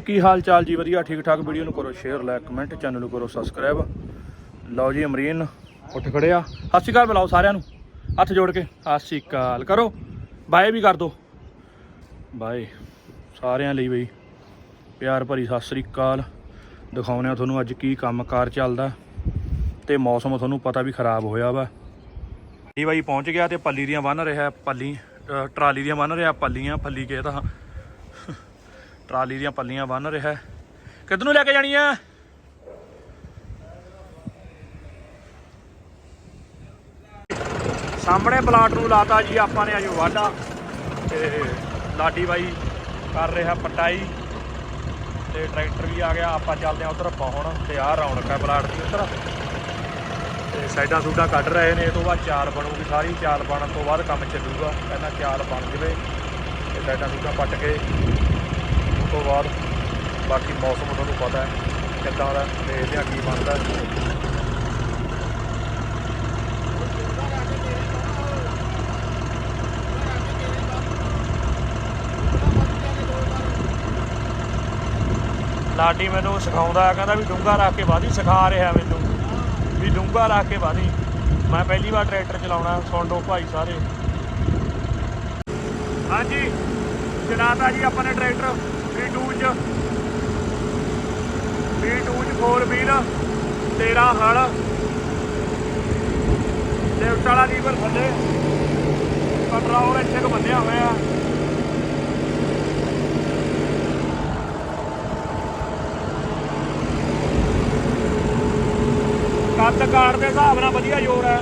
ਕੀ ਹਾਲ ਚਾਲ ਜੀ? ਵਧੀਆ ਠੀਕ ਠਾਕ ਵੀਡੀਓ ਨੂੰ ਕਰੋ ਸ਼ੇਅਰ ਲਾਇਕ ਕਮੈਂਟ ਚੈਨਲ ਨੂੰ ਕਰੋ ਸਬਸਕ੍ਰਾਈਬ ਲਓ ਜੀ ਅਮਰੀਨ, ਉੱਠ ਖੜਿਆ। ਸਤਿ ਸ਼੍ਰੀ ਅਕਾਲ ਬੁਲਾਓ ਸਾਰਿਆਂ ਨੂੰ। ਹੱਥ ਜੋੜ ਕੇ। ਸਤਿ ਸ਼੍ਰੀ ਅਕਾਲ। ਕਰੋ। ਬਾਏ ਵੀ ਕਰ ਦਿਓ ਬਾਏ। ਸਾਰਿਆਂ ਲਈ ਬਈ। ਪਿਆਰ ਭਰੀ ਸਤਿ ਸ਼੍ਰੀ ਅਕਾਲ। ਦਿਖਾਉਂਦੇ ਆ ਤੁਹਾਨੂੰ ਅੱਜ ਕੀ ਕੰਮਕਾਰ ਚੱਲਦਾ। ਤੇ ਮੌਸਮ ਤੁਹਾਨੂੰ ਪਤਾ ਵੀ ਖਰਾਬ ਹੋਇਆ ਵਾ। ਇਹ ਬਾਈ ਪਹੁੰਚ ਗਿਆ ਤੇ ਪੱਲੀ ਦੀਆਂ ਬੰਨ ਰਿਹਾ, ਪੱਲੀ ਟਰਾਲੀ ਦੀਆਂ ਬੰਨ ਰਿਹਾ, ਪੱਲੀਆਂ, ਪੱਲੀ ਕੇ ਤਾਂ ਟਰਾਲੀ ਦੀਆਂ ਪੱਲੀਆਂ ਬੰਨ ਰਿਹਾ ਕਿੱਧਰ ਨੂੰ ਲੈ ਕੇ ਜਾਣੀ ਆ? ਸਾਹਮਣੇ ਪਲਾਟ ਨੂੰ ਲਾਤਾ ਜੀ, ਆਪਾਂ ਨੇ ਅਜੇ ਵਾਢਾ। ਤੇ ਲਾਡੀ ਬਾਈ ਕਰ ਰਿਹਾ ਪਟਾਈ। ਤੇ ਟਰੈਕਟਰ ਵੀ ਆ ਗਿਆ, ਆਪਾਂ ਚੱਲਦੇ ਆ ਉਧਰ ਪਹੁੰਣ ਤੇ ਆਹ ਰੌਣਕ ਹੈ ਪਲਾਟ ਦੀ ਉਧਰ। ਤੇ ਸਾਈਡਾਂ ਸੂਡਾਂ ਕੱਢ ਰਹੇ ਨੇ, ਇਹ ਤੋਂ ਬਾਅਦ ਚਾਲ ਬਣੂਗੀ ਸਾਰੀ। ਚਾਲ ਬਣਨ ਤੋਂ ਬਾਅਦ ਕੰਮ ਚੱਲੂਗਾ, ਪਹਿਲਾਂ ਚਾਲ ਬਣ ਜਵੇ ਤੇ ਸਾਈਡਾਂ ਸੂਡਾਂ ਪੱਟ ਕੇ ਤੋਂ ਬਾਅਦ ਬਾਕੀ ਮੌਸਮ ਤੁਹਾਨੂੰ ਪਤਾ ਹੈ ਕਿੱਦਾਂ ਦਾ ਦੇਖਦੇ ਆ ਕੀ ਬਣਦਾ ਲਾਡੀ ਮੈਨੂੰ ਸਿਖਾਉਂਦਾ ਕਹਿੰਦਾ ਵੀ ਡੂੰਗਾ ਰੱਖ ਕੇ ਵਾਦੀ ਸਿਖਾ ਰਿਹਾ ਮੈਨੂੰ। ਵੀ ਡੂੰਗਾ ਰੱਖ ਕੇ ਵਾਦੀ ਮੈਂ ਪਹਿਲੀ ਵਾਰ ਟਰੈਕਟਰ ਚਲਾਉਣਾ, ਸੁਣ ਲਓ ਭਾਈ ਸਾਰੇ। ਹਾਂਜੀ ਚਲਾਤਾ ਜੀ, ਆਪਾਂ ਨੇ ਟਰੈਕਟਰ। ਚ V2 ਚ 4 ਵੀਲ 13 ਹਲ। ਲਿਫਟ ਵਾਲਾ ਲੀਵਰ ਥੱਲੇ। ਕੰਟਰੋਲ ਇੱਥੇ ਕੁ ਬੰਨਿਆ ਹੋਇਆ। ਕੱਦ ਕਾਰ ਦੇ ਹਿਸਾਬ ਨਾਲ ਵਧੀਆ ਜ਼ੋਰ ਹੈ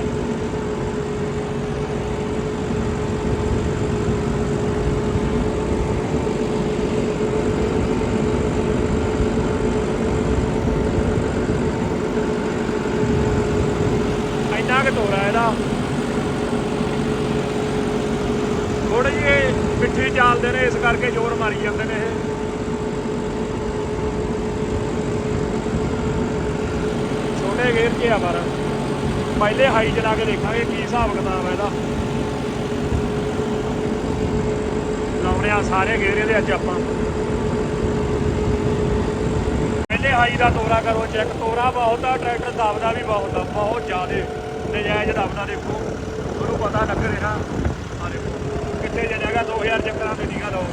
ਇੰਨਾ ਕਿ ਤੋਰਾ ਇਹਦਾ ਥੋੜੇ ਜਿਹੇ ਮਿੱਠੀ ਚੱਲਦੇ ਨੇ ਇਸ ਕਰਕੇ ਜ਼ੋਰ ਮਾਰੀ ਜਾਂਦੇ ਨੇ ਇਹ ਛੋਟੇ ਗੇਅਰ 'ਚ ਆ ਪਰ ਪਹਿਲੇ ਹਾਈ ਚਲਾ ਕੇ ਦੇਖਾਂਗੇ ਕੀ ਹਿਸਾਬ ਕਿਤਾਬ ਹੈ ਇਹਦਾ। ਲਾਉਣੇ ਆ ਸਾਰੇ ਗੇਅਰ ਇਹਦੇ ਅੱਜ ਆਪਾਂ। ਪਹਿਲੇ ਹਾਈ ਦਾ ਤੋਰਾ ਕਰੋ ਚੈੱਕ ਤੋਰਾ ਬਹੁਤ ਆ, ਟਰੈਕਟਰ ਦਬਦਾ ਵੀ ਬਹੁਤ ਆ, ਬਹੁਤ ਜ਼ਿਆਦੇ। ਨਜਾਇਜ਼ ਦਬਦਾ ਦੇਖੋ। ਤੁਹਾਨੂੰ ਪਤਾ ਲੱਗ ਰਿਹਾ। ਆ ਦੇਖੋ, ਕਿੱਥੇ ਜਾਏਗਾ 2000 ਚੱਕਰਾਂ ਤੇ ਨਿਗਾ ਲਓ।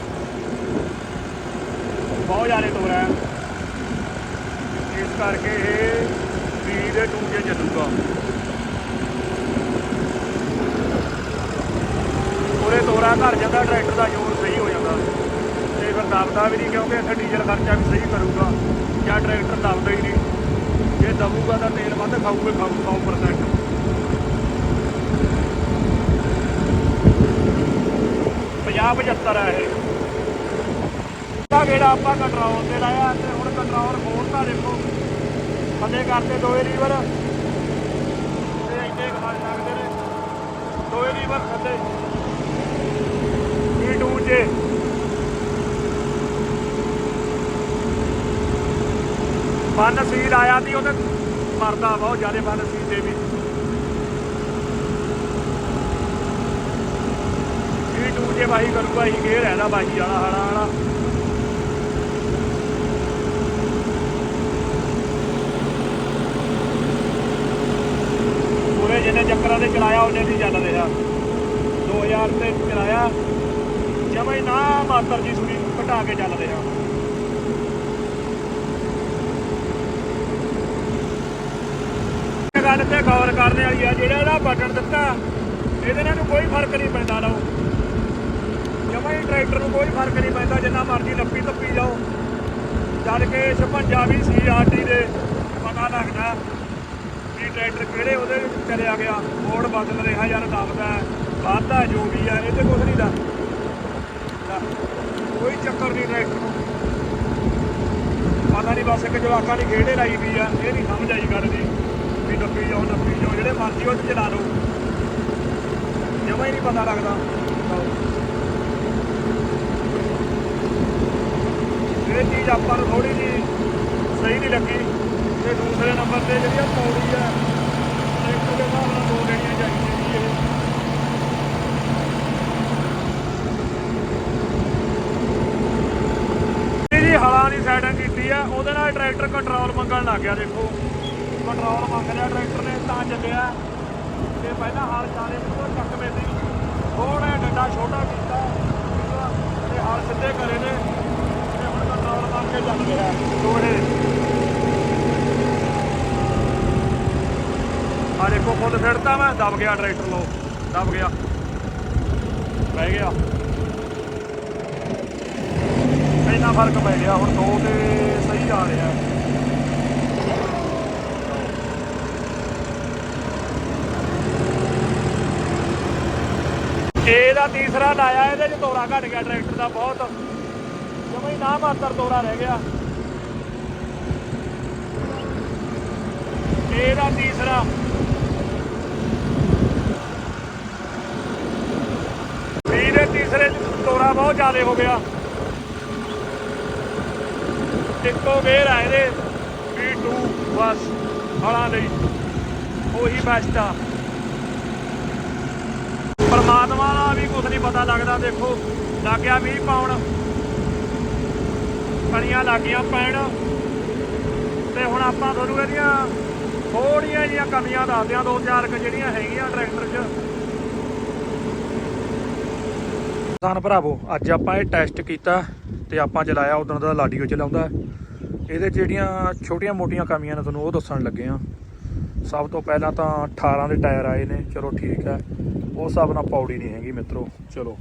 ਬਹੁਤ ਜ਼ਿਆਦੇ ਤੋਰਾ ਹੈ। ਇਸ ਕਰਕੇ ਇਹ ਵੀ ਦੇ ਟੂਜੇ ਚੱਲੂਗਾ। ਪੂਰੇ ਘਰ ਜਾਂਦਾ, ਟਰੈਕਟਰ ਦਾ ਜ਼ੋਰ ਸਹੀ ਹੋ ਜਾਂਦਾ। ਤੇ ਫਿਰ ਦਬਦਾ ਵੀ ਨਹੀਂ ਕਿਉਂਕਿ ਇੱਥੇ ਡੀਜ਼ਲ ਖਰਚਾ ਵੀ ਸਹੀ ਕਰੂਗਾ। ਜਾਂ ਟਰੈਕਟਰ ਦਬਦਾ ਹੀ ਨਹੀਂ। ਜੇ ਦਬੂਗਾ ਤਾਂ ਤੇਲ ਵੱਧ ਖਾਊਗਾ, ਖਾਊ 100% 50 75 ਹੈ ਇਹ। ਤਾਂ ਜਿਹੜਾ ਆਪਾਂ ਕੰਟਰੋਲ ਤੇ ਲਾਇਆ ਤੇ ਹੁਣ ਕੰਟਰੋਲ ਖੋਲਤਾ ਦੇਖੋ। ਥੱਲੇ ਕਰਦੇ ਦੋਏ ਲੀਵਰ ਤੇ ਇੰਨੇ ਖਾ ਸਕਦੇ ਨੇ। ਦੋਏ ਲੀਵਰ ਥੱਲੇ। ਇਹ ਟੂ ਆਇਆ ਸੀ ਉਹਦੇ ਮਰਦਾ ਬਹੁਤ ਜ਼ਿਆਦਾ ਬੰਨ ਦੇ ਵੀ। ਇਹ ਟੂ ਜੇ ਕਰੂਗਾ ਇਹ ਗੇਰ ਹੈ ਨਾ ਬਾਹੀ ਵਾਲਾ ਹਾਲਾ ਵਾਲਾ ਪੂਰੇ ਜਿੰਨੇ ਚੱਕਰਾਂ ਤੇ ਚਲਾਇਆ, ਉਹਨੇ ਨਹੀਂ ਚੱਲ ਰਿਹਾ 2000 ਤੇ ਚਲਾਇਆ। ਜਮਾ ਹੀ ਨਾ ਮਾਤਰ ਜੀ ਸੁਣੀ ਘਟਾ ਕੇ ਚੱਲ ਰਿਹਾ ਇਹ ਗੱਲ ਤੇ ਗੌਰ ਕਰਨ ਵਾਲੀ ਆ, ਜਿਹੜਾ ਇਹਦਾ ਬਟਨ ਦਿੱਤਾ, ਇਹਦੇ ਨਾਲ ਕੋਈ ਫ਼ਰਕ ਨਹੀਂ ਪੈਂਦਾ ਲਓ। ਜਮਾ ਹੀ ਟਰੈਕਟਰ ਨੂੰ ਕੋਈ ਫ਼ਰਕ ਨਹੀਂ ਪੈਂਦਾ, ਜਿੰਨਾ ਮਰਜ਼ੀ ਲੱਪੀ ਤੱਪੀ ਜਾਓ। ਜਦ ਕਿ 56 ਵੀ ਸੀਆਰਟੀ ਦੇ ਪਤਾ ਲੱਗਦਾ ਵੀ ਟਰੈਕਟਰ ਕਿਹੜੇ ਉਹਦੇ ਵਿੱਚ ਚਲਿਆ ਗਿਆ। ਮੋੜ ਬਦਲ ਰਿਹਾ ਯਾਰ ਦੱਬਦਾ ਵਾਧਾ ਜੋ ਵੀ ਆ, ਇਹ ਤੇ ਕੁਝ ਨਹੀਂ ਦਾ। ਕੋਈ ਚੱਕਰ ਨਹੀਂ ਟਰੈਕਟਰ ਪਤਾ ਨਹੀਂ ਬਸ ਇੱਕ ਜਵਾਕਾਂ ਦੀ ਖੇੜੇ ਲਾਈ ਵੀ ਆ, ਇਹ ਨਹੀਂ ਸਮਝ ਆਈ ਗੱਲ ਦੀ ਵੀ ਨੱਪੀ ਜਾਓ ਨੱਪੀ ਜਾਓ, ਜਿਹੜੇ ਮਰਜ਼ੀ ਉਹ ਚਲਾ ਲਓ। ਜਮਾ ਹੀ ਨਹੀਂ ਪਤਾ ਲੱਗਦਾ। ਇਹ ਚੀਜ਼ ਆਪਾਂ ਨੂੰ ਥੋੜੀ ਜੀ ਸਹੀ ਨਹੀਂ ਲੱਗੀ। ਤੇ ਦੂਸਰੇ ਨੰਬਰ ਤੇ ਜਿਹੜੀ ਆ ਪੌੜੀ ਆ ਟਰੈਕਟਰ ਦੇ ਹਿਸਾਬ ਨਾਲ ਦੋ ਦੇਣੀਆਂ ਚਾਹੀਦੀਆਂ ਜੀ ਇਹ ਇਹ ਜੀ ਹਲਾਂ ਦੀ ਸਾਈਡ ਆ ਉਹਦੇ ਨਾਲ ਟਰੈਕਟਰ ਕੰਟਰੋਲ ਮੰਗਣ ਲੱਗ ਗਿਆ, ਦੇਖੋ। ਕੰਟਰੋਲ ਮੰਗ ਲਿਆ ਟਰੈਕਟਰ ਨੇ ਤਾਂ ਚੱਲਿਆ। ਤੇ ਪਹਿਲਾਂ ਹਾਲ ਚਾਲੇ ਨੂੰ ਚੱਕਵੇਂ ਸੀ। ਥੋੜਾ ਡੰਡਾ ਛੋਟਾ ਕੀਤਾ। ਤੇ ਹਾਲ ਸਿੱਧੇ ਕਰੇ ਨੇ। ਤੇ ਹੁਣ ਕੰਟਰੋਲ ਮੰਗ ਕੇ ਚੱਲ ਰਿਹਾ ਦੋਹੇ ਆ ਦੇਖੋ, ਫੁੱਲ ਫਿਰਤਾ ਮੈਂ। ਦਬ ਗਿਆ ਟਰੈਕਟਰ ਲੋ ਦਬ ਗਿਆ। ਬਹਿ ਗਿਆ। ਇੰਨਾ ਫ਼ਰਕ ਪੈ ਗਿਆ। ਹੁਣ ਦੋ ਤੇ ਸਹੀ ਆ ਰਿਹਾ। ਇਹਦਾ ਤੀਸਰਾ ਲਾਇਆ, ਇਹਦੇ ਚ ਤੋਰਾ ਘਟ ਗਿਆ ਟਰੈਕਟਰ ਦਾ ਬਹੁਤ। ਜਮਈ ਨਾ ਮਾਤਰ ਤੋਰਾ ਰਹਿ ਗਿਆ। ਇਹਦਾ ਤੀਸਰਾ। ਵੀਹ ਤੀਸਰੇ ਚ ਬਹੁਤ ਜ਼ਿਆਦਾ ਹੋ ਗਿਆ। ਇੱਕੋ ਗੇਰ ਆ ਇਹਦੇ। V2 ਬਸ, ਹਲਾਂ ਲਈ। ਉਹੀ ਬੈਸਟ ਆ। ਪਰਮਾਤਮਾ ਦਾ ਵੀ ਕੁਝ ਨਹੀਂ ਪਤਾ ਲੱਗਦਾ, ਦੇਖੋ। ਲੱਗ ਗਿਆ ਮੀਂਹ ਪਾਉਣ ਕਣੀਆਂ ਲੱਗੀਆਂ ਪੈਣ। ਤੇ ਹੁਣ ਆਪਾਂ ਤੁਹਾਨੂੰ ਇਹਦੀਆਂ ਥੋੜੀਆਂ ਜਿਹੀਆਂ ਕਮੀਆਂ ਦੱਸਦੇ ਆ, ਦੋ ਚਾਰ ਜਿਹੜੀਆਂ ਹੈਗੀਆਂ ਟਰੈਕਟਰ 'ਚ। ਕਿਸਾਨ ਭਰਾਵੋ, ਅੱਜ ਆਪਾਂ ਇਹ ਟੈਸਟ ਕੀਤਾ ਤੇ ਆਪਾਂ ਚਲਾਇਆ ਉਦੋਂ ਦਾ ਲਾਡੀਓ ਚਲਾਉਂਦਾ ਇਹਦੇ 'ਚ ਜਿਹੜੀਆਂ ਛੋਟੀਆਂ ਮੋਟੀਆਂ ਕਮੀਆਂ ਨੇ ਤੁਹਾਨੂੰ ਉਹ ਦੱਸਣ ਲੱਗੇ ਆ ਸਭ ਤੋਂ ਪਹਿਲਾਂ ਤਾਂ 18 ਦੇ ਟਾਇਰ ਆਏ ਨੇ, ਚਲੋ ਠੀਕ ਹੈ। ਉਹ ਹਿਸਾਬ ਨਾਲ ਪੌੜੀ ਨਹੀਂ ਹੈਗੀ ਮਿੱਤਰੋ, ਚਲੋ,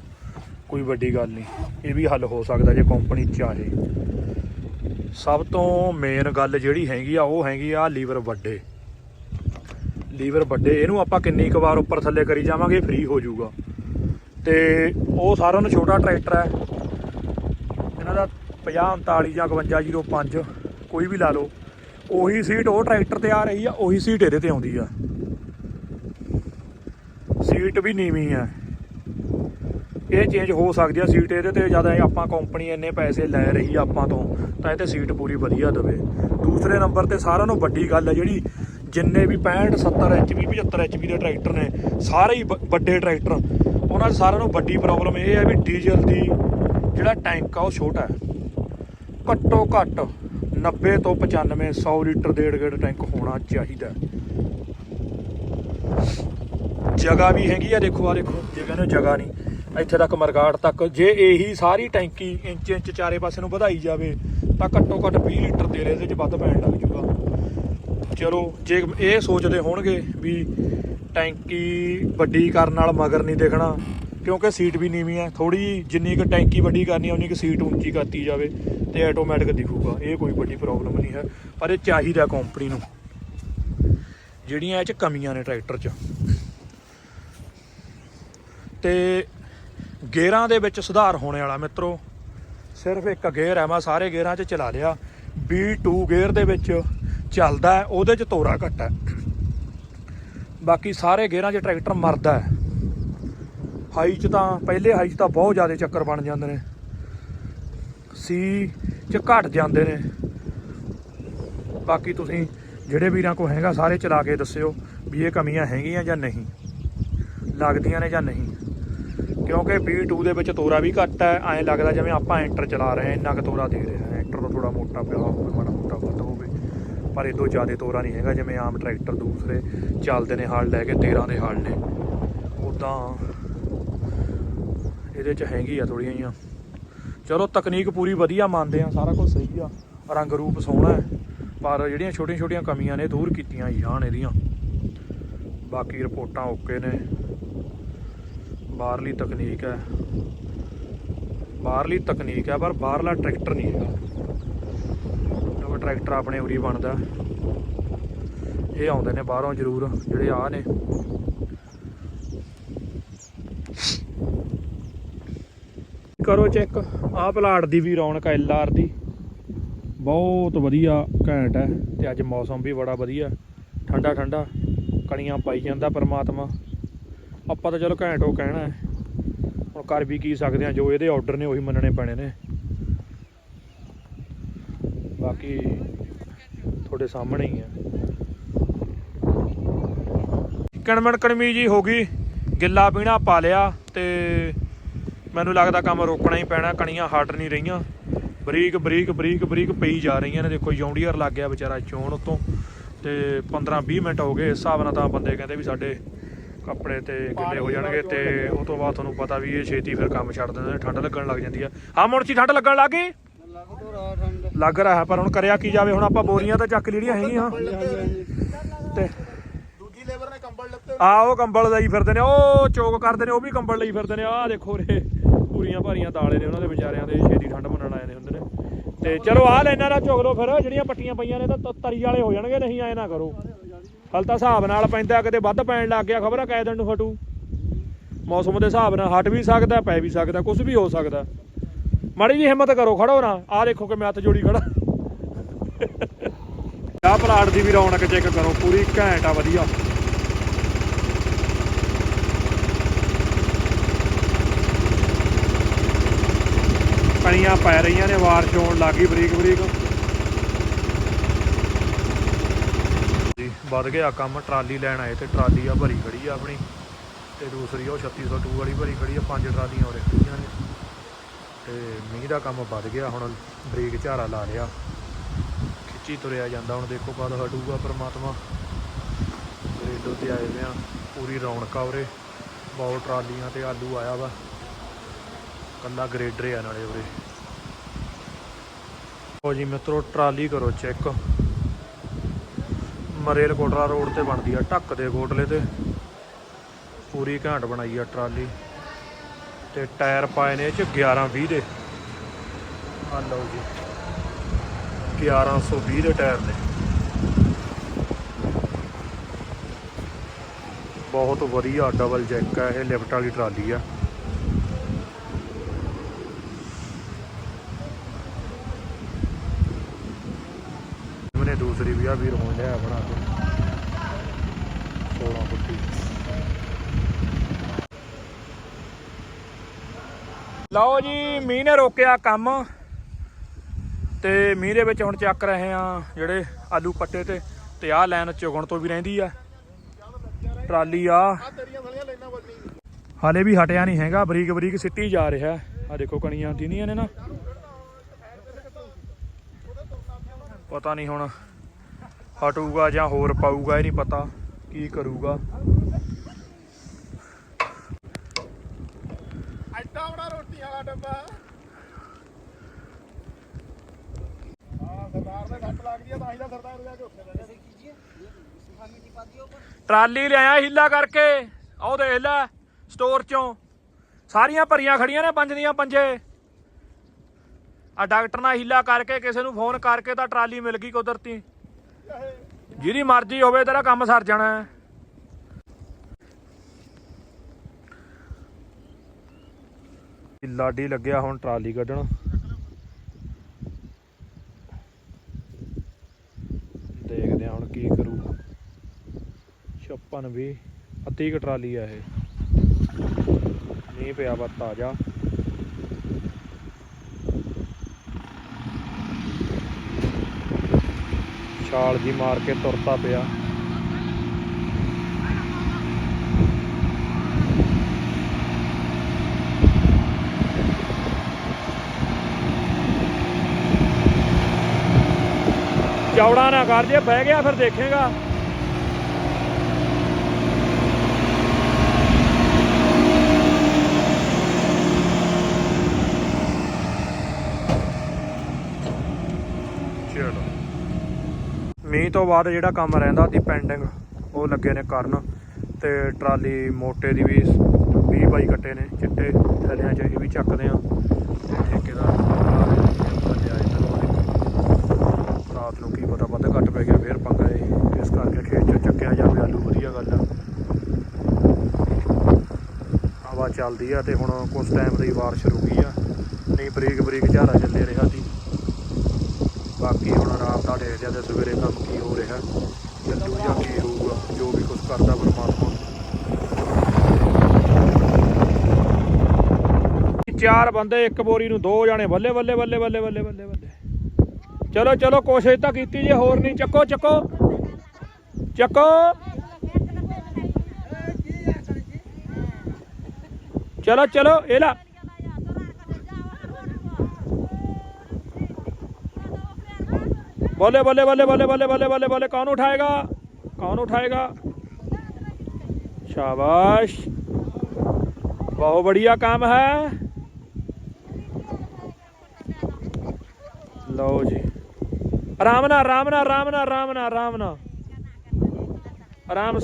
ਕੋਈ ਵੱਡੀ ਗੱਲ ਨਹੀਂ। ਇਹ ਵੀ ਹੱਲ ਹੋ ਸਕਦਾ ਜੇ ਕੰਪਨੀ ਚਾਹੇ ਸਭ ਤੋਂ ਮੇਨ ਗੱਲ ਜਿਹੜੀ ਹੈਗੀ ਆ, ਉਹ ਹੈਗੀ ਆ ਲੀਵਰ ਵੱਡੇ। ਲੀਵਰ ਵੱਡੇ, ਇਹਨੂੰ ਆਪਾਂ ਕਿੰਨੀ ਕੁ ਵਾਰ ਉੱਪਰ ਥੱਲੇ ਕਰੀ ਜਾਵਾਂਗੇ ਫ੍ਰੀ ਹੋ ਜਾਊਗਾ। ਤੇ ਉਹ ਸਾਰਿਆਂ ਨੂੰ ਛੋਟਾ ਟਰੈਕਟਰ ਹੈ। ਇਹਨਾਂ ਦਾ 50 39 ਜਾਂ 5205 ਕੋਈ ਵੀ ਲਾ ਲਓ। ਉਹੀ ਸੀਟ ਉਹ ਟਰੈਕਟਰ ਤੇ ਆ ਰਹੀ ਆ, ਉਹੀ ਸੀਟ ਇਹਦੇ ਤੇ ਆਉਂਦੀ ਆ। ਸੀਟ ਵੀ ਨੀਵੀਂ ਆ। ਇਹ ਚੇਂਜ ਹੋ ਸਕਦੀ ਆ ਸੀਟ ਇਹਦੇ ਤੇ, ਜਦ ਆਪਾਂ ਕੰਪਨੀ ਇੰਨੇ ਪੈਸੇ ਲੈ ਰਹੀ ਆ ਆਪਾਂ ਤੋਂ, ਤਾਂ ਇਹ ਤੇ ਸੀਟ ਪੂਰੀ ਵਧੀਆ ਦਵੇ। ਦੂਸਰੇ ਨੰਬਰ ਤੇ ਸਾਰਿਆਂ ਨੂੰ ਵੱਡੀ ਗੱਲ ਆ ਜਿਹੜੀ, ਜਿੰਨੇ ਵੀ 65 70 ਐਚਪੀ 75 ਐਚਪੀ ਦੇ ਟਰੈਕਟਰ ਨੇ, ਸਾਰੇ ਹੀ ਵ- ਵੱਡੇ ਟਰੈਕਟਰ। ਉਹਨਾਂ 'ਚ ਸਾਰਿਆਂ ਨੂੰ ਵੱਡੀ ਪ੍ਰੋਬਲਮ ਇਹ ਹੈ ਵੀ ਡੀਜ਼ਲ ਦੀ ਜਿਹੜਾ ਟੈਂਕ ਆ ਉਹ ਛੋਟਾ ਹੈ। ਘੱਟੋ ਘੱਟ 90 ਤੋਂ 95 100 ਲੀਟਰ ਡੇਢ ਗੇੜ ਟੈਂਕ ਹੋਣਾ ਚਾਹੀਦਾ ਜਗ੍ਹਾ ਵੀ ਹੈਗੀ ਆ, ਦੇਖੋ ਆ ਦੇਖੋ, ਜੇ ਕਹਿੰਦੇ ਜਗ੍ਹਾ ਨਹੀਂ, ਇੱਥੇ ਤੱਕ ਮਰਗਾੜ ਤੱਕ, ਜੇ ਇਹੀ ਸਾਰੀ ਟੈਂਕੀ ਇੰਚ ਇੰਚ ਚਾਰੇ ਪਾਸੇ ਨੂੰ ਵਧਾਈ ਜਾਵੇ, ਤਾਂ ਘੱਟੋ ਘੱਟ 20 ਲੀਟਰ ਤੇਲ ਇਹਦੇ 'ਚ ਵੱਧ ਪੈਣ ਲੱਗ ਜੂਗਾ। ਚਲੋ, ਜੇ ਇਹ ਸੋਚਦੇ ਹੋਣਗੇ ਵੀ ਟੈਂਕੀ ਵੱਡੀ ਕਰਨ ਨਾਲ ਮਗਰ ਨਹੀਂ ਦੇਖਣਾ, ਕਿਉਂਕਿ ਸੀਟ ਵੀ ਨੀਵੀਂ ਹੈ ਥੋੜੀ ਜਿੰਨੀ ਕੁ ਟੈਂਕੀ ਵੱਡੀ ਕਰਨੀ ਉਨੀ ਕੁ ਸੀਟ ਉੱਚੀ ਕਰਤੀ ਜਾਵੇ ਤੇ ਆਟੋਮੈਟਿਕ ਦਿਖੂਗਾ। ਇਹ ਕੋਈ ਵੱਡੀ ਪ੍ਰੋਬਲਮ ਨਹੀਂ ਹੈ, ਪਰ ਇਹ ਚਾਹੀਦਾ ਕੰਪਨੀ ਨੂੰ। ਜਿਹੜੀਆਂ ਇਹ ਚ ਕਮੀਆਂ ਨੇ ਟਰੈਕਟਰ 'ਚ। ਤੇ ਗੇਅਰਾਂ ਦੇ ਵਿੱਚ ਸੁਧਾਰ ਹੋਣੇ ਵਾਲਾ ਮਿੱਤਰੋ, ਸਿਰਫ ਇੱਕ ਗੇਅਰ ਹੈ, ਮੈਂ ਸਾਰੇ ਗੇਅਰਾਂ 'ਚ ਚਲਾ ਲਿਆ। B2 ਗੇਅਰ ਦੇ ਵਿੱਚ ਚੱਲਦਾ ਹੈ, ਉਹਦੇ 'ਚ ਤੋਰਾ ਘੱਟ ਹੈ। ਬਾਕੀ ਸਾਰੇ ਗੇਅਰਾਂ 'ਚ ਟਰੈਕਟਰ ਮਰਦਾ ਹੈ। ਹਾਈ 'ਚ ਤਾਂ, ਪਹਿਲੇ ਹਾਈ 'ਚ ਤਾਂ ਬਹੁਤ ਜ਼ਿਆਦਾ ਚੱਕਰ ਬਣ ਜਾਂਦੇ ਨੇ। ਸੀ 'ਚ ਘਟ ਜਾਂਦੇ ਨੇ। ਬਾਕੀ ਤੁਸੀਂ ਜਿਹੜੇ ਵੀਰਾਂ ਕੋ ਹੈਗਾ, ਸਾਰੇ ਚਲਾ ਕੇ ਦੱਸਿਓ ਵੀ ਇਹ ਕਮੀਆਂ ਹੈਗੀਆਂ ਜਾਂ ਨਹੀਂ, ਲੱਗਦੀਆਂ ਨੇ ਜਾਂ ਨਹੀਂ। ਕਿਉਂਕਿ B2 ਦੇ ਵਿੱਚ ਤੋਰਾ ਵੀ ਘੱਟ ਹੈ, ਐਂ ਲੱਗਦਾ ਜਿਵੇਂ ਆਪਾਂ ਐਂਟਰ ਚਲਾ ਰਹੇ ਹਾਂ, ਇੰਨਾ ਕੁ ਤੋਰਾ ਦੇ ਰਿਹਾ ਐਂਟਰ ਤੋਂ ਥੋੜਾ ਮੋਟਾ ਪਿਆ ਹੋਵੇ ਮਾੜਾ ਮੋਟਾ ਵੱਧ ਹੋਵੇ ਪਰ ਇਦੋਂ ਜ਼ਿਆਦਾ ਤੋਰਾ ਨਹੀਂ ਹੈਗਾ ਜਿਵੇਂ ਆਮ ਟਰੈਕਟਰ ਦੂਸਰੇ ਚੱਲਦੇ ਨੇ ਹਲ ਲੈ ਕੇ 13 ਦੇ ਹਲ ਨੇ। ਉਦਾਂ ਇਹਦੇ ਚ ਹੈਗੀ ਆ ਥੋੜੀਆਂ ਜੀਆਂ ਚਲੋ ਤਕਨੀਕ ਪੂਰੀ ਵਧੀਆ ਮੰਨਦੇ ਆ, ਸਾਰਾ ਕੁਝ ਸਹੀ ਆ। ਰੰਗ ਰੂਪ ਸੋਹਣਾ ਹੈ, ਪਰ ਜਿਹੜੀਆਂ ਛੋਟੀਆਂ ਛੋਟੀਆਂ ਕਮੀਆਂ ਨੇ ਦੂਰ ਕੀਤੀਆਂ ਜਾਣ ਇਹਦੀਆਂ। ਬਾਕੀ ਰਿਪੋਰਟਾਂ ਓਕੇ ਨੇ। ਬਾਹਰਲੀ ਤਕਨੀਕ ਹੈ। ਬਾਹਰਲੀ ਤਕਨੀਕ ਹੈ, ਪਰ ਬਾਹਰਲਾ ਟਰੈਕਟਰ ਨਹੀਂ ਹੈਗਾ। ਟਰੈਕਟਰ ਆਪਣੇ ਉਰੀ ਬਣਦਾ। ਇਹ ਆਉਂਦੇ ਨੇ ਬਾਹਰੋਂ ਜ਼ਰੂਰ, ਜਿਹੜੇ ਆ ਨੇ। ਕਰੋ ਚੈੱਕ ਆਹ ਪਲਾਟ ਦੀ ਵੀ ਰੌਣਕ ਐਲ ਆਰ ਦੀ। ਬਹੁਤ ਵਧੀਆ ਘੈਂਟ ਹੈ ਤੇ ਅੱਜ ਮੌਸਮ ਵੀ ਬੜਾ ਵਧੀਆ। ਠੰਡਾ ਠੰਡਾ। ਕਣੀਆਂ ਪਾਈ ਜਾਂਦਾ ਪਰਮਾਤਮਾ। ਆਪਾਂ ਤਾਂ ਚਲੋ ਘੈਂਟ ਉਹ ਕਹਿਣਾ ਹੈ। ਹੁਣ ਕਰ ਵੀ ਕੀ ਸਕਦੇ ਆ ਜੋ ਇਹਦੇ ਆਰਡਰ ਨੇ ਉਹੀ ਮੰਨਣੇ ਪੈਣੇ ਨੇ। ਬਾਕੀ ਤੁਹਾਡੇ ਸਾਹਮਣੇ ਹੀ ਹੈ ਕਣਮਣ ਕਣਮੀ ਜੀ ਹੋ ਗਈ, ਗਿੱਲਾ ਪੀਣਾ ਪਾ ਲਿਆ ਤੇ ਮੈਨੂੰ ਲੱਗਦਾ ਕੰਮ ਰੋਕਣਾ ਹੀ ਪੈਣਾ, ਕਣੀਆਂ ਹਟ ਨਹੀਂ ਰਹੀਆਂ। ਬਰੀਕ ਬਰੀਕ ਬਰੀਕ ਬਰੀਕ ਪਈ ਜਾ ਰਹੀਆਂ ਨੇ। ਦੇਖੋ ਜੌਂਡੀਅਰ ਲੱਗ ਗਿਆ ਵਿਚਾਰਾ ਚੋਣ ਉਤੋਂ ਤੇ 15 20 ਮਿੰਟ ਹੋ ਗਏ। ਇਸ ਹਿਸਾਬ ਨਾਲ ਤਾਂ ਬੰਦੇ ਕਹਿੰਦੇ ਵੀ ਸਾਡੇ ਕੱਪੜੇ ਤੇ ਗਿੱਲੇ ਹੋ ਜਾਣਗੇ ਤੇ ਉਹ ਤੋਂ ਬਾਅਦ ਤੁਹਾਨੂੰ ਪਤਾ ਵੀ ਇਹ ਛੇਤੀ ਫਿਰ ਕੰਮ ਛੱਡ ਦਿੰਦੇ ਨੇ, ਠੰਡ ਲੱਗਣ ਲੱਗ ਜਾਂਦੀ ਆ। ਹਾਂ ਮੁੜਚੀ ਠੰਡ ਲੱਗਣ ਲੱਗ ਗਈ? ਲੱਗ ਰਹਾ ਪਰ ਹੁਣ ਕਰਿਆ ਕੀ ਜਾਵੇ ਹੁਣ ਆਪਾਂ ਬੋਰੀਆਂ ਤਾਂ ਚੱਕ ਜਿਹੜੀਆਂ ਹੈਗੀਆਂ। ਤੇ ਦੂਜੀ ਲੇਬਰ ਨੇ ਕੰਬਲ ਲੱਤੇ ਆ ਉਹ ਕੰਬਲ ਲਈ ਫਿਰਦੇ ਨੇ ਉਹ ਚੋਕ ਕਰਦੇ ਨੇ ਉਹ ਵੀ ਕੰਬਲ ਲਈ ਫਿਰਦੇ ਨੇ। ਆਹ ਦੇਖੋ ਰੇ ਪੂਰੀਆਂ ਭਾਰੀਆਂ ਤਾਲੇ ਨੇ ਉਹਨਾਂ ਦੇ ਵਿਚਾਰਿਆਂ ਦੇ ਛੇਤੀ ਠੰਡ ਮੰਨਣ ਆਏ ਨੇ ਹੁੰਦੇ ਨੇ। ਤੇ ਚਲੋ ਆਹ ਲੈਣਾ ਨਾ ਝੁਕ ਲਓ ਫਿਰ ਜਿਹੜੀਆਂ ਪੱਟੀਆਂ ਪਈਆਂ ਨੇ ਤਾਂ ਤਰੀ ਵਾਲੇ ਹੋ ਜਾਣਗੇ ਨਹੀਂ ਐ ਨਾ ਕਰੋ। ਹਲ ਤਾਂ ਹਿਸਾਬ ਨਾਲ ਪੈਂਦਾ ਕਿਤੇ ਵੱਧ ਪੈਣ ਲੱਗ ਗਿਆ ਖਬਰ ਆ ਕੈ ਦਿਨ ਨੂੰ ਹਟੂ। ਮੌਸਮ ਦੇ ਹਿਸਾਬ ਨਾਲ ਹਟ ਵੀ ਸਕਦਾ ਪੈ ਵੀ ਸਕਦਾ ਕੁਝ ਵੀ ਹੋ ਸਕਦਾ। ਮਾੜੀ ਜੀ ਹਿੰਮਤ ਕਰੋ, ਖੜੋ ਨਾ। ਆਹ ਦੇਖੋ ਕਿ ਮੈਂ ਹੱਥ ਜੋੜੀ ਖੜਾ। ਆਹ ਪਲਾਟ ਦੀ ਵੀ ਰੌਣਕ ਚੈੱਕ ਕਰੋ, ਪੂਰੀ ਘੈਂਟ ਆ, ਵਧੀਆ। ਕਣੀਆਂ ਪੈ ਰਹੀਆਂ ਨੇ ਵਾਰ ਚੋਣ ਲੱਗੀ ਬਰੀਕ ਬਰੀਕ। ਜੀ, ਵੱਧ ਗਿਆ ਕੰਮ, ਟਰਾਲੀ ਲੈਣ ਆਏ ਤੇ ਟਰਾਲੀ ਆ, ਭਰੀ ਖੜੀ ਆ ਆਪਣੀ। ਤੇ ਦੂਸਰੀ ਉਹ 3602 ਵਾਲੀ ਭਰੀ ਖੜੀ ਆ, ਪੰਜ ਟਰਾਲੀਆਂ ਉਰੇ ਖੜੀਆਂ ਨੇ। ਤੇ ਮੀਂਹ ਦਾ ਕੰਮ ਵੱਧ ਗਿਆ, ਹੁਣ ਬ੍ਰੇਕ ਝਾਰਾ ਲਾ ਲਿਆ। ਖਿੱਚੀ ਤੁਰਿਆ ਜਾਂਦਾ, ਹੁਣ ਦੇਖੋ ਕਦ ਹਟੂਗਾ ਪਰਮਾਤਮਾ। ਰੇਡੋ ਤੇ ਆਏ ਵੇ ਆ, ਪੂਰੀ ਰੌਣਕ ਆ ਉਰੇ। ਬਹੁਤ ਟਰਾਲੀਆਂ ਤੇ ਆਲੂ ਆਇਆ ਵਾ। ਕੱਲਾ ਗ੍ਰੇਡਰ ਆ ਨਾਲੇ ਉਰੇ। ਉਹ ਜੀ ਮਿੱਤਰੋ, ਟਰਾਲੀ ਕਰੋ ਚੈੱਕ। ਮਰੇਲ ਕੋਟਰਾ ਰੋਡ ਤੇ ਬਣਦੀ ਆ, ਢੱਕ ਦੇ ਕੋਟਲੇ ਤੇ। ਪੂਰੀ ਘਾਂਟ ਬਣਾਈ ਆ ਟਰਾਲੀ। ਤੇ ਟਾਇਰ ਪਾਏ ਨੇ ਇਹ ਚ 11 20 ਦੇ। ਆ ਲਓ ਜੀ। 1120 ਦੇ ਟਾਇਰ ਨੇ। ਬਹੁਤ ਵਧੀਆ ਡਬਲ ਜੈਕ ਹੈ ਇਹ, ਲਿਫਟ ਵਾਲੀ ਟਰਾਲੀ ਆ। ਦੂਸਰੀ ਵੀ ਆ, ਵੀਰ ਹੋਣ ਲਿਆ ਬਣਾ ਕੇ। 16 ਫੁੱਟੀ। ਲਓ ਜੀ, ਮੀਂਹ ਨੇ ਰੋਕਿਆ ਕੰਮ। ਤੇ ਮੀਂਹ ਦੇ ਵਿੱਚ ਹੁਣ ਚੱਕ ਰਹੇ ਆ ਜਿਹੜੇ ਆਲੂ ਪੱਟੇ ਤੇ ਤੇ ਆਹ ਲਾਈਨ ਚੁਗਣ ਤੋਂ ਵੀ ਰਹਿੰਦੀ ਆ। ਟਰਾਲੀ ਆ। ਹਾਲੇ ਵੀ ਹਟਿਆ ਨਹੀਂ ਹੈਗਾ ਬਰੀਕ ਬਰੀਕ ਸਿੱਟੀ ਜਾ ਰਿਹਾ। ਆ ਦੇਖੋ ਕਣੀਆਂ ਦਿਨੀਆਂ ਨੇ ਨਾ। ਪਤਾ ਨਹੀਂ ਹੁਣ ਹਟੂਗਾ ਜਾਂ ਹੋਰ ਪਾਊਗਾ, ਇਹ ਨਹੀਂ ਪਤਾ ਕੀ ਕਰੂਗਾ ਐਡਾ ਬੜਾ ਰੋਟੀ ਵਾਲਾ ਡੱਬਾ। ਹਾਂ ਸਰਦਾਰ ਦੇ ਘੱਟ ਲੱਗਦੀ ਆ ਤਾਂ ਹੀ ਤਾਂ ਸਰਦਾਰ ਲੈ ਕੇ ਉੱਥੇ ਬੈਠੇ ਟਰਾਲੀ ਲਿਆਇਆ ਹਿੱਲਾ ਕਰਕੇ ਆਹ ਦੇ ਹਿੱਲਾ ਸਟੋਰ ਚੋਂ। ਸਾਰੀਆਂ ਭਰੀਆਂ ਖੜੀਆਂ ਨੇ ਪੰਜ ਦੀਆਂ ਪੰਜੇ। ਆ ਡਾਕਟਰ ਨਾਲ ਹਿੱਲਾ ਕਰਕੇ ਕਿਸੇ ਨੂੰ ਫੋਨ ਕਰਕੇ ਤਾਂ ਟਰਾਲੀ ਮਿਲ ਗਈ ਕੁਦਰਤੀ। ਜਿਹਦੀ ਮਰਜ਼ੀ ਹੋਵੇ ਤੇਰਾ ਕੰਮ ਸਰ ਜਾਣਾ। ਲਾਡੀ ਲੱਗਿਆ ਹੁਣ ਟਰਾਲੀ ਕੱਢਣ। ਦੇਖਦੇ ਹਾਂ ਹੁਣ ਕੀ ਕਰੂ। ਛੱਪਨ ਵੀ ਅੱਧੀ ਟਰਾਲੀ ਆ ਇਹ। ਮੀਂਹ ਪਿਆ ਵਾ ਤਾਜ਼ਾ। ਛਾਲ ਜੀ ਮਾਰ ਕੇ ਤੁਰਤਾ ਪਿਆ। ਚੌੜਾ ਨਾ ਕਰ ਜੇ, ਬਹਿ ਗਿਆ ਫਿਰ ਦੇਖੇਗਾ। ਚਲੋ। ਮੀਂਹ ਤੋਂ ਬਾਅਦ ਜਿਹੜਾ ਕੰਮ ਰਹਿੰਦਾ ਸੀ ਪੈਂਡਿੰਗ ਉਹ ਲੱਗੇ ਨੇ ਕਰਨ ਤੇ ਟਰਾਲੀ ਮੋਟੇ ਦੀ ਵੀ 20 ਬਾਈ ਕੱਟੇ ਨੇ, ਚਿੱਟੇ ਥੱਲਿਆਂ ਚ ਇਹ ਵੀ ਚੱਕਦੇ ਆ ਤੇ ਠੇਕੇਦਾਰ ਲਿਆ ਇਹਨਾਂ ਨੂੰ ਦੇਖੋ। ਰਾਤ ਨੂੰ ਕੀ ਪਤਾ ਵੱਧ ਘੱਟ ਪੈ ਗਿਆ, ਫੇਰ ਪੰਗਾ ਏ ਇਸ ਕਰਕੇ ਖੇਤ ਚ ਚੱਕਿਆ ਜਾਵੇ, ਆਲੂ ਵਧੀਆ ਗੱਲ ਆ। ਹਵਾ ਚੱਲਦੀ ਆ ਤੇ ਹੁਣ ਕੁਝ ਟਾਈਮ ਦੀ ਬਾਰਿਸ਼ ਰੁਕੀ ਆ। ਨਹੀਂ, ਬਰੀਕ ਬਰੀਕ ਝਾਰਾ ਚੱਲੇ ਰਿਹਾ ਸੀ। ਬਾਕੀ ਹੁਣ ਰਾਤ ਦਾ ਦੇਖਦੇ ਆ ਸਵੇਰੇ ਕੰਮ ਕੀ ਹੋ ਰਿਹਾ। ਚੱਲੂ ਜਾਂ ਕੀ ਹੋਊਗਾ, ਜੋ ਵੀ ਕੁਝ ਕਰਦਾ ਪਰਮਾਤਮਾ। ਚਾਰ ਬੰਦੇ, ਇੱਕ ਬੋਰੀ ਨੂੰ ਦੋ ਜਾਣੇ, ਬੱਲੇ ਬੱਲੇ ਬੱਲੇ ਬੱਲੇ ਬੱਲੇ ਬੱਲੇ ਬੱਲੇ। ਚਲੋ ਚਲੋ ਕੋਸ਼ਿਸ਼ ਤਾਂ ਕੀਤੀ ਜੇ ਹੋਰ ਨਹੀਂ ਚੱਕੋ ਚੱਕੋ ਚੱਕੋ ਚਲੋ ਚਲੋ ਇਹ ਲਾ बोले बोले बोले बोले बोले बोले बोले बोले कौन उठाएगा कौन उठाएगा शाबाश बहुत बढ़िया काम है लो जी ਆਰਾਮ ਨਾਲ ਆਰਾਮ ਨਾਲ ਆਰਾਮ ਨਾਲ ਆਰਾਮ ਨਾਲ ਆਰਾਮ ਨਾਲ। आराम